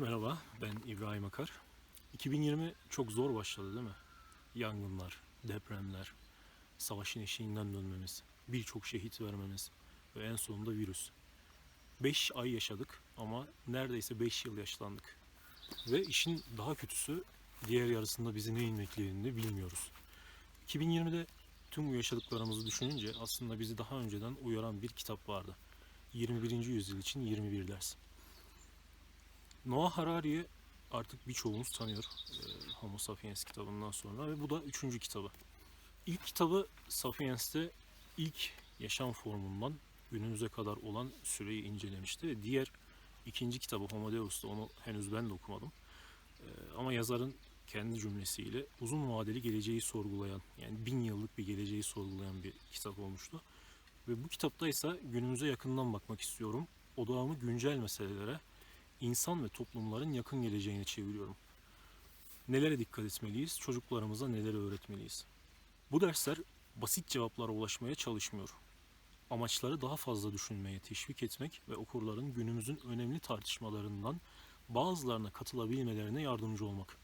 Merhaba, ben İbrahim Akar. 2020 çok zor başladı değil mi? Yangınlar, depremler, savaşın eşiğinden dönmemiz, birçok şehit vermemiz ve en sonunda virüs. 5 ay yaşadık ama neredeyse 5 yıl yaşlandık. Ve işin daha kötüsü diğer yarısında bizi neyin beklediğini bilmiyoruz. 2020'de tüm bu yaşadıklarımızı düşününce aslında bizi daha önceden uyaran bir kitap vardı. 21. yüzyıl için 21 ders. Noah Harari'yi artık birçoğumuz tanıyor. e, Homo Sapiens kitabından sonra ve bu da üçüncü kitabı. İlk kitabı Sapiens'te ilk yaşam formundan günümüze kadar olan süreyi incelemişti diğer ikinci kitabı Homo Deus'ta onu henüz ben de okumadım. E, Ama yazarın kendi cümlesiyle uzun vadeli geleceği sorgulayan yani bin yıllık bir geleceği sorgulayan bir kitap olmuştu. Ve bu kitapta ise günümüze yakından bakmak istiyorum. Odağımı güncel meselelere, insan ve toplumların yakın geleceğine çeviriyorum. Nelere dikkat etmeliyiz, çocuklarımıza neleri öğretmeliyiz? Bu dersler basit cevaplara ulaşmaya çalışmıyor. Amaçları daha fazla düşünmeye teşvik etmek ve okurların günümüzün önemli tartışmalarından bazılarına katılabilmelerine yardımcı olmak.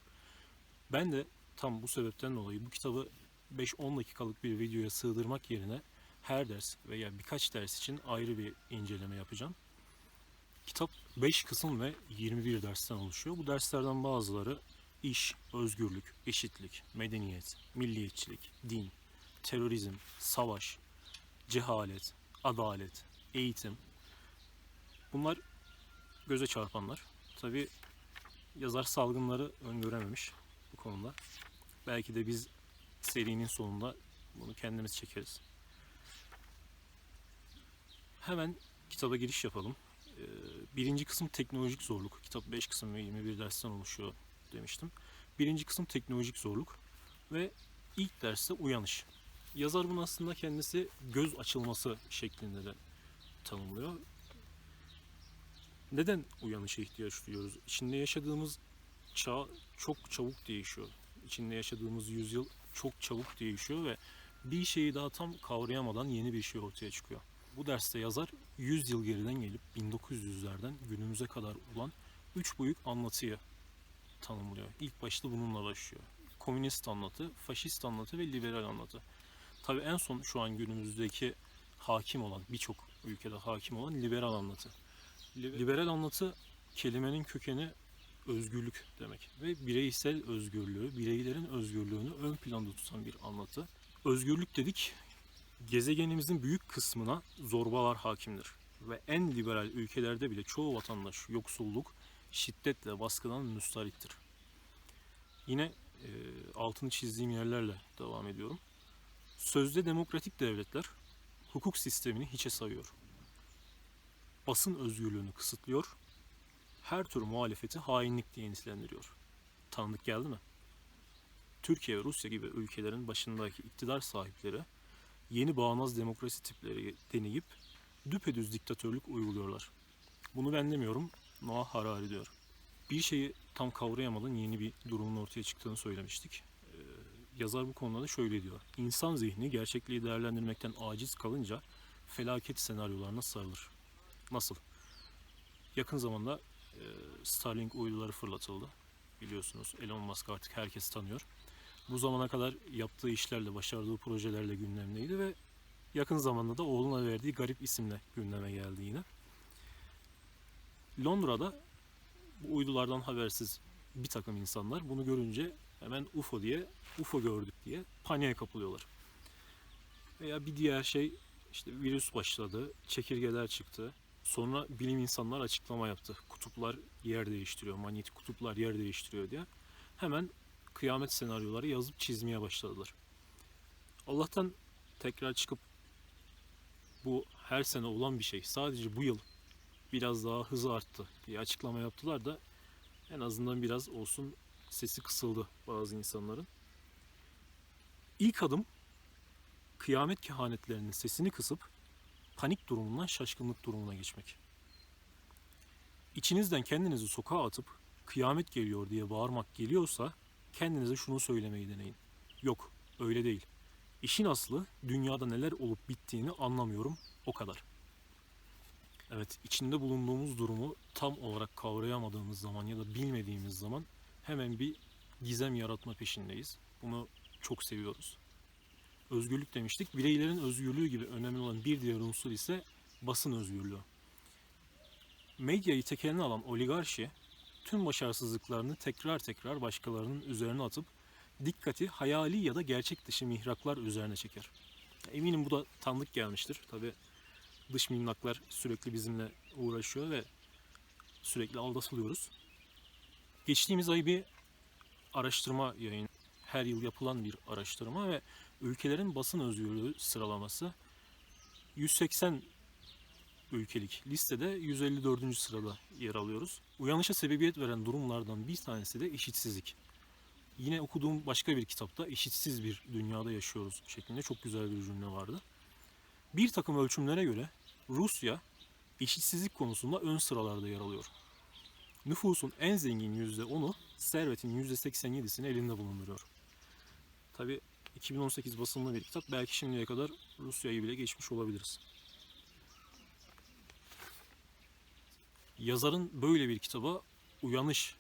Ben de tam bu sebepten dolayı bu kitabı 5-10 dakikalık bir videoya sığdırmak yerine her ders veya birkaç ders için ayrı bir inceleme yapacağım. Kitap 5 kısım ve 21 dersten oluşuyor. Bu derslerden bazıları iş, özgürlük, eşitlik, medeniyet, milliyetçilik, din, terörizm, savaş, cehalet, adalet, eğitim. Bunlar göze çarpanlar. Tabi yazar salgınları öngörememiş bu konuda. Belki de biz serinin sonunda bunu kendimiz çekeriz. Hemen kitaba giriş yapalım. Ee, Birinci kısım teknolojik zorluk. Kitap 5 kısım ve 21 dersten oluşuyor demiştim. Birinci kısım teknolojik zorluk ve ilk derste uyanış. Yazar bunu aslında kendisi göz açılması şeklinde de tanımlıyor. Neden uyanışa ihtiyaç duyuyoruz? İçinde yaşadığımız çağ çok çabuk değişiyor. İçinde yaşadığımız yüzyıl çok çabuk değişiyor ve bir şeyi daha tam kavrayamadan yeni bir şey ortaya çıkıyor. Bu derste yazar 100 yıl geriden gelip 1900'lerden günümüze kadar olan 3 büyük anlatıyı tanımlıyor. İlk başta bununla başlıyor. Komünist anlatı, faşist anlatı ve liberal anlatı. Tabi en son şu an günümüzdeki hakim olan, birçok ülkede hakim olan liberal anlatı. Li- Liberal anlatı kelimenin kökeni özgürlük demek ve bireysel özgürlüğü, bireylerin özgürlüğünü ön planda tutan bir anlatı. Özgürlük dedik, gezegenimizin büyük kısmına zorbalar hakimdir. Ve en liberal ülkelerde bile çoğu vatandaş yoksulluk, şiddetle baskıdan müstarittir. Yine e, altını çizdiğim yerlerle devam ediyorum. Sözde demokratik devletler hukuk sistemini hiçe sayıyor. Basın özgürlüğünü kısıtlıyor, her tür muhalefeti hainlik diye nitelendiriyor. Tanıdık geldi mi? Türkiye ve Rusya gibi ülkelerin başındaki iktidar sahipleri yeni bağnaz demokrasi tipleri deneyip düpedüz diktatörlük uyguluyorlar. Bunu ben demiyorum, Noah Harari diyor. Bir şeyi tam kavrayamadan yeni bir durumun ortaya çıktığını söylemiştik. Ee, yazar bu konuda da şöyle diyor. İnsan zihni gerçekliği değerlendirmekten aciz kalınca felaket senaryolarına sarılır. Nasıl? Yakın zamanda e, Starlink uyduları fırlatıldı. Biliyorsunuz Elon Musk artık herkes tanıyor bu zamana kadar yaptığı işlerle, başardığı projelerle gündemdeydi ve yakın zamanda da oğluna verdiği garip isimle gündeme geldi yine. Londra'da bu uydulardan habersiz bir takım insanlar bunu görünce hemen UFO diye, UFO gördük diye paniğe kapılıyorlar. Veya bir diğer şey işte virüs başladı, çekirgeler çıktı. Sonra bilim insanlar açıklama yaptı. Kutuplar yer değiştiriyor, manyetik kutuplar yer değiştiriyor diye. Hemen kıyamet senaryoları yazıp çizmeye başladılar. Allah'tan tekrar çıkıp bu her sene olan bir şey. Sadece bu yıl biraz daha hızı arttı diye açıklama yaptılar da en azından biraz olsun sesi kısıldı bazı insanların. İlk adım kıyamet kehanetlerinin sesini kısıp panik durumundan şaşkınlık durumuna geçmek. İçinizden kendinizi sokağa atıp kıyamet geliyor diye bağırmak geliyorsa kendinize şunu söylemeyi deneyin. Yok, öyle değil. İşin aslı dünyada neler olup bittiğini anlamıyorum o kadar. Evet, içinde bulunduğumuz durumu tam olarak kavrayamadığımız zaman ya da bilmediğimiz zaman hemen bir gizem yaratma peşindeyiz. Bunu çok seviyoruz. Özgürlük demiştik. Bireylerin özgürlüğü gibi önemli olan bir diğer unsur ise basın özgürlüğü. Medyayı tekeline alan oligarşi tüm başarısızlıklarını tekrar tekrar başkalarının üzerine atıp dikkati hayali ya da gerçek dışı mihraklar üzerine çeker. Eminim bu da tanıdık gelmiştir. Tabi dış minnaklar sürekli bizimle uğraşıyor ve sürekli aldatılıyoruz. Geçtiğimiz ay bir araştırma yayın, her yıl yapılan bir araştırma ve ülkelerin basın özgürlüğü sıralaması 180 ülkelik listede 154. sırada yer alıyoruz. Uyanışa sebebiyet veren durumlardan bir tanesi de eşitsizlik. Yine okuduğum başka bir kitapta eşitsiz bir dünyada yaşıyoruz şeklinde çok güzel bir cümle vardı. Bir takım ölçümlere göre Rusya eşitsizlik konusunda ön sıralarda yer alıyor. Nüfusun en zengin %10'u servetin %87'sini elinde bulunduruyor. Tabi 2018 basımlı bir kitap. Belki şimdiye kadar Rusya'yı bile geçmiş olabiliriz. Yazarın böyle bir kitaba uyanış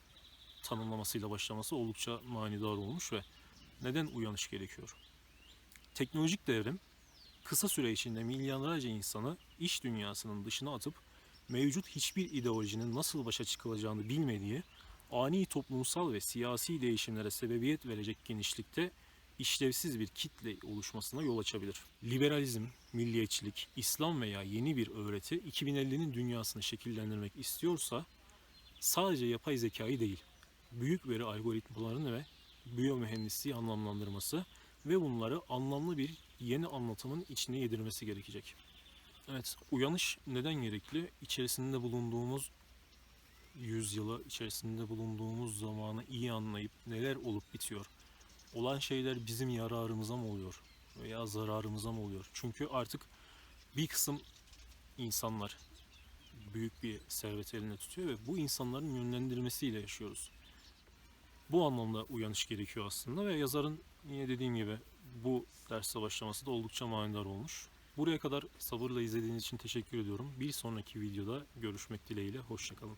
tanımlamasıyla başlaması oldukça manidar olmuş ve neden uyanış gerekiyor? Teknolojik devrim kısa süre içinde milyonlarca insanı iş dünyasının dışına atıp mevcut hiçbir ideolojinin nasıl başa çıkılacağını bilmediği ani toplumsal ve siyasi değişimlere sebebiyet verecek genişlikte işlevsiz bir kitle oluşmasına yol açabilir. Liberalizm, milliyetçilik, İslam veya yeni bir öğreti 2050'nin dünyasını şekillendirmek istiyorsa sadece yapay zekayı değil, büyük veri algoritmalarını ve biyomühendisliği anlamlandırması ve bunları anlamlı bir yeni anlatımın içine yedirmesi gerekecek. Evet, uyanış neden gerekli? İçerisinde bulunduğumuz yüzyılı, içerisinde bulunduğumuz zamanı iyi anlayıp neler olup bitiyor. Olan şeyler bizim yararımıza mı oluyor veya zararımıza mı oluyor? Çünkü artık bir kısım insanlar büyük bir servet elinde tutuyor ve bu insanların yönlendirmesiyle yaşıyoruz. Bu anlamda uyanış gerekiyor aslında ve yazarın yine dediğim gibi bu derse başlaması da oldukça manidar olmuş. Buraya kadar sabırla izlediğiniz için teşekkür ediyorum. Bir sonraki videoda görüşmek dileğiyle. Hoşçakalın.